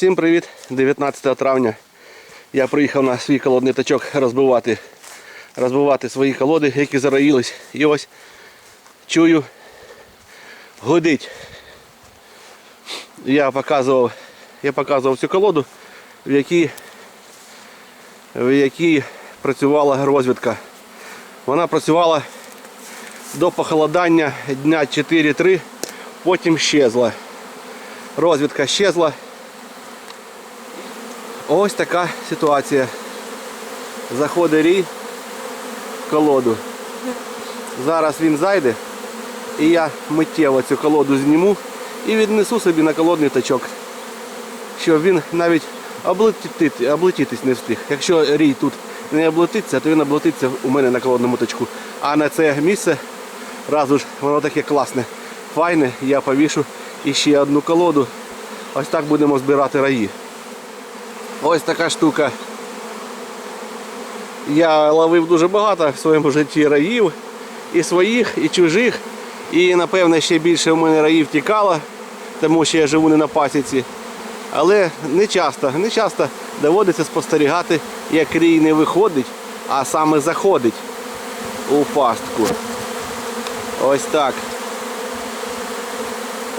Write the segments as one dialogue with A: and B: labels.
A: Всім привіт! 19 травня я приїхав на свій колодний тачок розбивати, розбивати свої колоди, які зароїлись. І ось чую, гудить. Я показував, я показував цю колоду, в якій, в якій працювала розвідка. Вона працювала до похолодання дня 4-3, потім щезла. Розвідка щезла. Ось така ситуація. Заходить рій в колоду. Зараз він зайде і я миттєво цю колоду зніму і віднесу собі на колодний тачок. Щоб він навіть облетіти, облетітись не встиг. Якщо рій тут не облетиться, то він облетиться у мене на колодному тачку. А на це місце, раз уж воно таке класне, файне, я повішу іще одну колоду. Ось так будемо збирати раї. Ось така штука. Я ловив дуже багато в своєму житті раїв. І своїх, і чужих. І напевне ще більше в мене раїв тікало, тому що я живу не на пасіці. Але не часто, не часто доводиться спостерігати, як рій не виходить, а саме заходить у пастку. Ось так.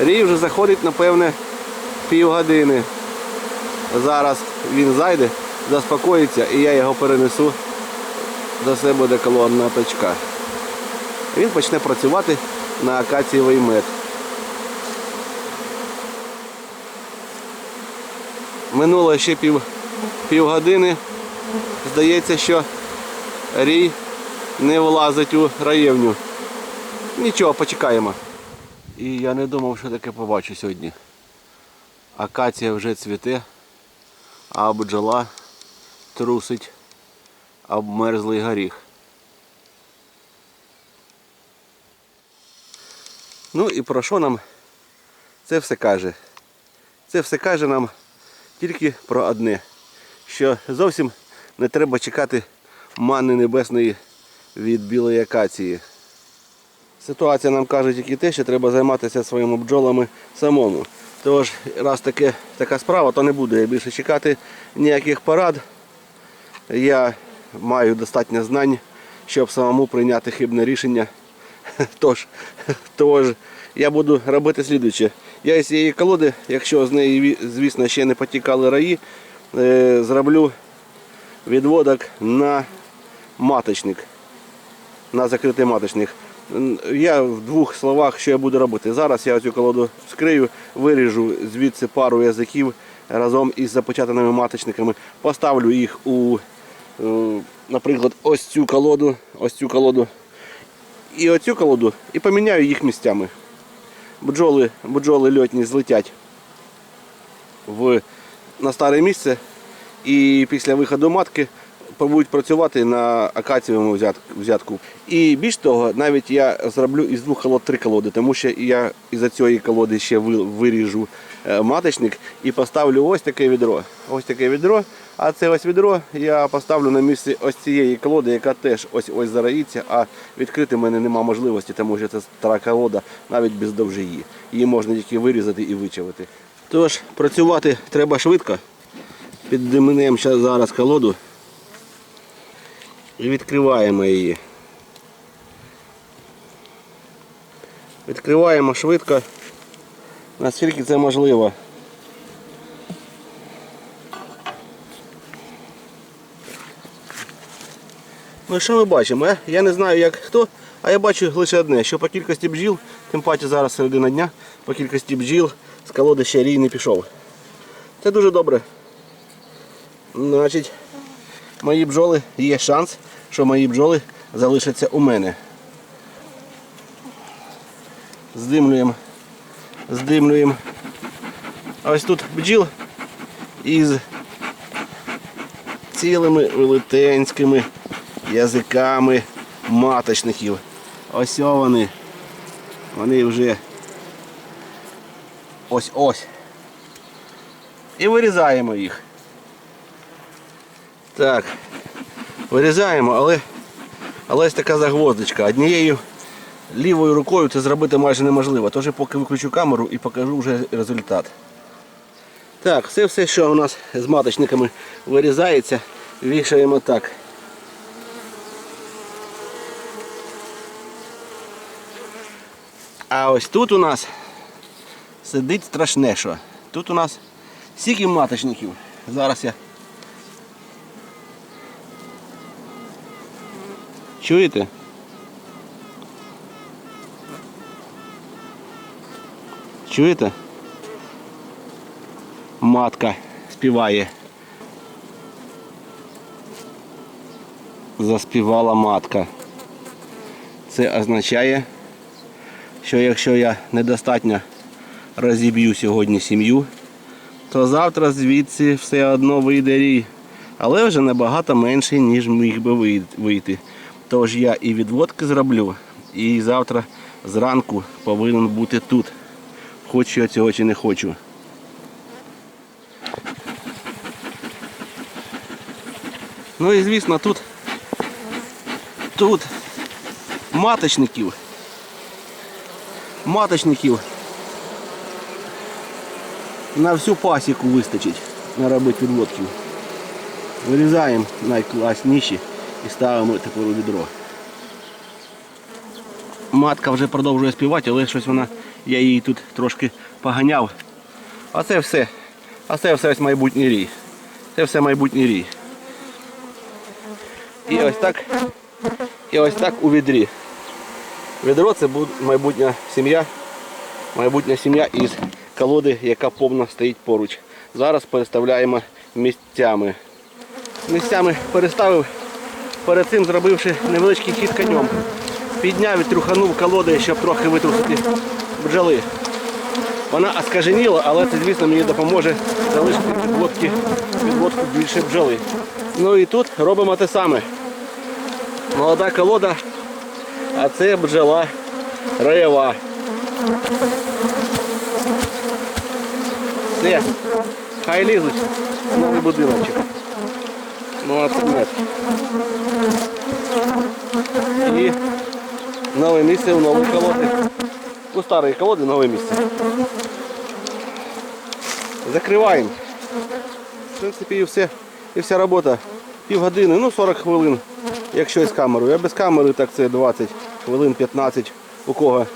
A: Рій вже заходить, напевне, півгодини. Зараз він зайде, заспокоїться і я його перенесу до себе до колонного точка. Він почне працювати на акацієвий мед. Минуло ще пів, півгодини. Здається, що рій не влазить у раєвню. Нічого, почекаємо. І я не думав, що таке побачу сьогодні. Акація вже цвіте, а бджола трусить обмерзлий горіх. Ну і про що нам це все каже? Це все каже нам тільки про одне, що зовсім не треба чекати манни небесної від білої акації. Ситуація нам каже тільки те, що треба займатися своїми бджолами самому. Тож, раз таке, така справа, то не буду я більше чекати ніяких порад. Я маю достатньо знань, щоб самому прийняти хибне рішення. Тож, тож я буду робити слідуюче. Я із цієї колоди, якщо з неї, звісно, ще не потікали раї, е, зроблю відводок на маточник на закритий маточник. Я в двох словах, що я буду робити. Зараз я цю колоду вскрию, виріжу звідси пару язиків разом із запечатаними маточниками, поставлю їх у, е, наприклад, ось цю колоду, ось цю колоду і оцю колоду, і поміняю їх місцями. Бджоли, бджоли льотні злетять в, на старе місце і після виходу матки будуть працювати на акацієвому взятку. І більш того, навіть я зроблю із двох колод три колоди, тому що я із цієї колоди ще виріжу е, маточник і поставлю ось таке відро. Ось таке відро. А це ось відро я поставлю на місці ось цієї колоди, яка теж ось ось зараїться, а відкрити в мене нема можливості, тому що це стара колода навіть без довжиї. Її можна тільки вирізати і вичавити. Тож працювати треба швидко. Піддимнемо зараз колоду і відкриваємо її. Відкриваємо швидко, наскільки це можливо. Ну і що ми бачимо? е? Я не знаю як хто, а я бачу лише одне, що по кількості бджіл, тим паче зараз середина дня, по кількості бджіл з колоди ще рій не пішов. Це дуже добре. Значить, мої бджоли є шанс, що мої бджоли залишаться у мене. Здимлюємо. Здимлюємо. Ось тут бджіл із цілими велетенськими язиками маточників. Ось вони. Вони вже ось ось. І вирізаємо їх. Так, вирізаємо, але, але ось така загвоздочка. Однією лівою рукою це зробити майже неможливо. Тож я поки виключу камеру і покажу вже результат. Так, все, все, що у нас з маточниками вирізається, вішаємо так. А ось тут у нас сидить страшне що. Тут у нас стільки маточників. Зараз я. Чуєте? Чуєте? Матка співає. Заспівала матка. Це означає, що якщо я недостатньо розіб'ю сьогодні сім'ю, то завтра звідси все одно вийде рій. Але вже набагато менше, ніж міг би вийти. Тож я і відводки зроблю, і завтра зранку повинен бути тут. Хочу я цього чи не хочу. Ну і звісно тут, тут маточників. Маточників на всю пасіку вистачить наробити відводків. Вирізаємо найкласніші і ставимо тепер у відро. Матка вже продовжує співати, але щось вона, я її тут трошки поганяв. А це все. А це все ось майбутній рій. Це все майбутній рій. І ось так. І ось так у відрі. Відро це буде майбутня сім'я. Майбутня сім'я із колоди, яка повно стоїть поруч. Зараз переставляємо місцями. Місцями переставив, перед цим зробивши невеличкий хід конем. Підняв і труханув колоди, щоб трохи витрусити бджоли. Вона оскаженіла, але це, звісно, мені допоможе залишити відводки, відводку більше бджоли. Ну і тут робимо те саме. Молода колода, а це бджола роєва. Все, хай лізуть. Новий будиночок. Ну, а тут нет. І нове місце у новій колоді. У старої колоди нове місце. Закриваємо. В принципі, і все. І вся робота. Півгодини, ну 40 хвилин, якщо з камерою. А без камери так це 20 хвилин, 15. У кого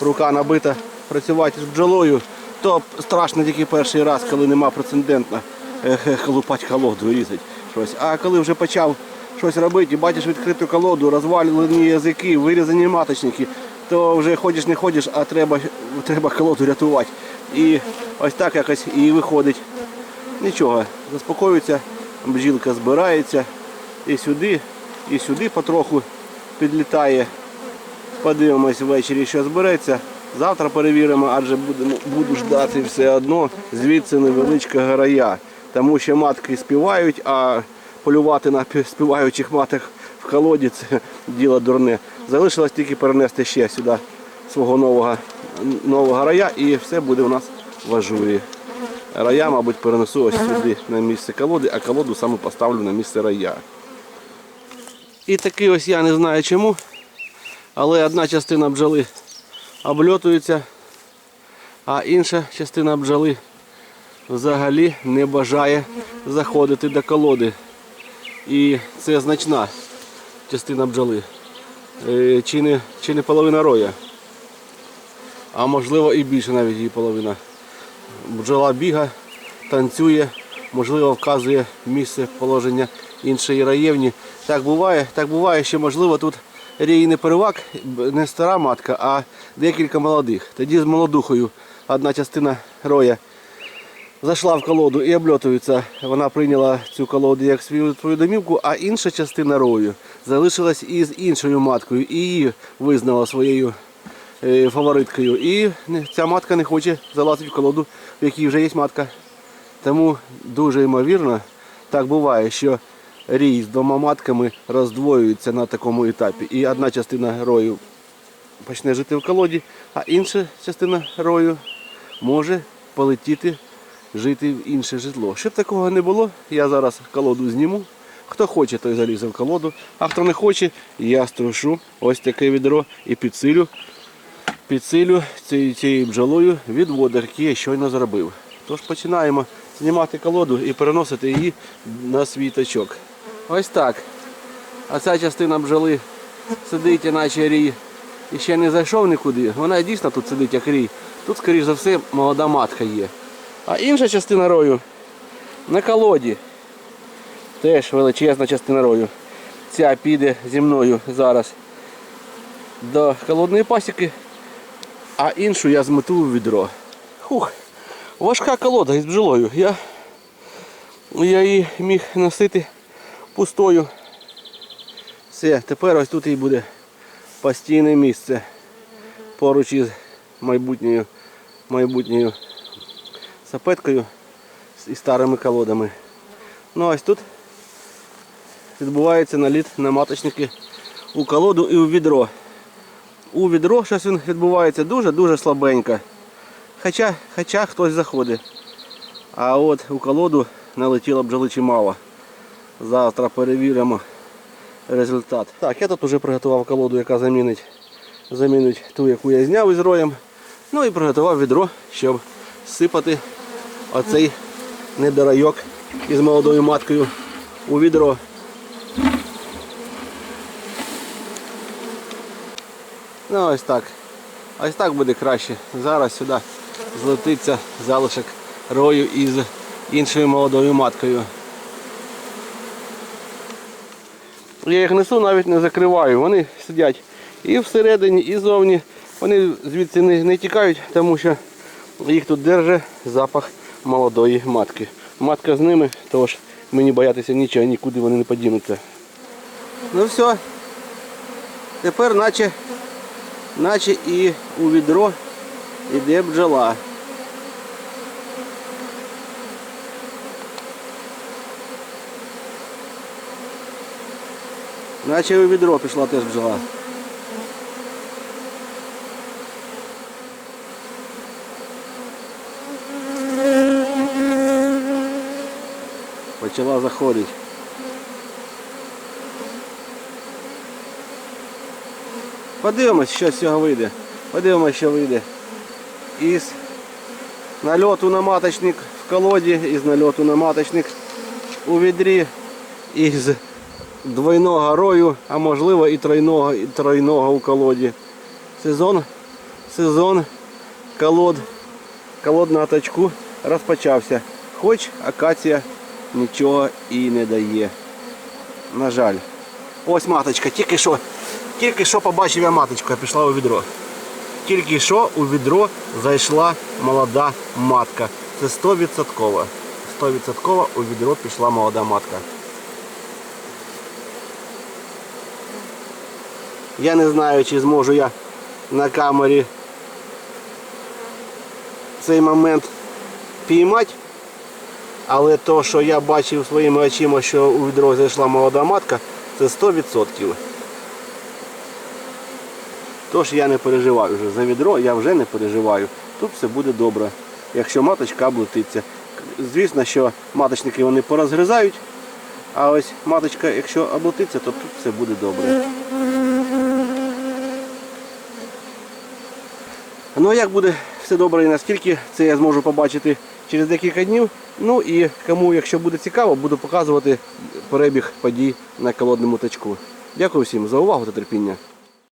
A: рука набита працювати з бджолою, то страшно тільки перший раз, коли нема прецедентно колупати колоду і різати щось. А коли вже почав щось робити, бачиш відкриту колоду, розвалені язики, вирізані маточники, то вже ходиш, не ходиш, а треба, треба колоду рятувати. І ось так якось і виходить. Нічого, заспокоюється, бджілка збирається і сюди, і сюди потроху підлітає. Подивимось ввечері, що збереться. Завтра перевіримо, адже будемо, буду ждати все одно звідси невеличка гарая. Тому що матки співають, а полювати на співаючих маток в колоді це діло дурне. Залишилось тільки перенести ще сюди свого нового, нового рая і все буде у нас в ажурі. Рая, мабуть, перенесу ось сюди на місце колоди, а колоду саме поставлю на місце рая. І такий ось я не знаю чому, але одна частина бджоли обльотується, а інша частина бджоли взагалі не бажає заходити до колоди. І це значна частина бджоли. Е, Чи не, чи не половина роя, а можливо і більше навіть її половина. Бджола біга, танцює, можливо, вказує місце положення іншої раєвні. Так буває, так буває, що можливо тут рій не первак, не стара матка, а декілька молодих. Тоді з молодухою одна частина роя зайшла в колоду і обльотується. Вона прийняла цю колоду як свою твою домівку, а інша частина рою залишилась із іншою маткою і її визнала своєю е, фавориткою. І ця матка не хоче залазити в колоду, в якій вже є матка. Тому дуже ймовірно, так буває, що рій з двома матками роздвоюється на такому етапі. І одна частина рою почне жити в колоді, а інша частина рою може полетіти жити в інше житло. Щоб такого не було, я зараз колоду зніму. Хто хоче, той залізе в колоду, а хто не хоче, я струшу ось таке відро і підсилю, підсилю цією, цією бджолою відводок, який я щойно зробив. Тож починаємо знімати колоду і переносити її на свій точок. Ось так. А ця частина бджоли сидить, наче рій, і ще не зайшов нікуди. Вона дійсно тут сидить як рій. Тут, скоріш за все, молода матка є. А інша частина рою на колоді. Теж величезна частина рою. Ця піде зі мною зараз до холодної пасіки, а іншу я змету в відро. Хух, важка колода із бджолою. Я, я її міг носити пустою. Все, тепер ось тут і буде постійне місце поруч із майбутньою, майбутньою сапеткою і старими колодами. Ну ось тут відбувається наліт на маточники у колоду і у відро. У відро щось він відбувається дуже-дуже слабенько. Хоча, хоча хтось заходить. А от у колоду налетіло бджоли чимало. Завтра перевіримо результат. Так, я тут вже приготував колоду, яка замінить, замінить ту, яку я зняв із роєм. Ну і приготував відро, щоб сипати оцей недорайок із молодою маткою у відро. Ну ось так. Ось так буде краще. Зараз сюди злетиться залишок рою із іншою молодою маткою. Я їх несу, навіть не закриваю. Вони сидять і всередині, і зовні. Вони звідси не, не тікають, тому що їх тут держить запах молодої матки. Матка з ними, тож мені боятися нічого, нікуди вони не подінуться. Ну все. Тепер наче, наче і у відро йде бджола. Наче у відро пішла теж бджола. Почала заходити. Подивимось, що з цього вийде. Подивимось, що вийде. Із нальоту на маточник в колоді, із нальоту на маточник у відрі, із двойного рою, а можливо і тройного, і тройного у колоді. Сезон, сезон колод, колод на точку розпочався. Хоч акація нічого і не дає. На жаль. Ось маточка, тільки що, тільки що побачив я маточку, я пішла у відро. Тільки що у відро зайшла молода матка. Це 100%. 100% у відро пішла молода матка. Я не знаю, чи зможу я на камері цей момент піймати. Але то, що я бачив своїми очима, що у відро зайшла молода матка, це 100%. Тож я не переживаю вже за відро, я вже не переживаю. Тут все буде добре, якщо маточка облетиться. Звісно, що маточники вони порозгризають, а ось маточка, якщо облетиться, то тут все буде добре. Ну а як буде все добре і наскільки це я зможу побачити через декілька днів. Ну і кому, якщо буде цікаво, буду показувати перебіг подій на колодному тачку. Дякую всім за увагу та терпіння.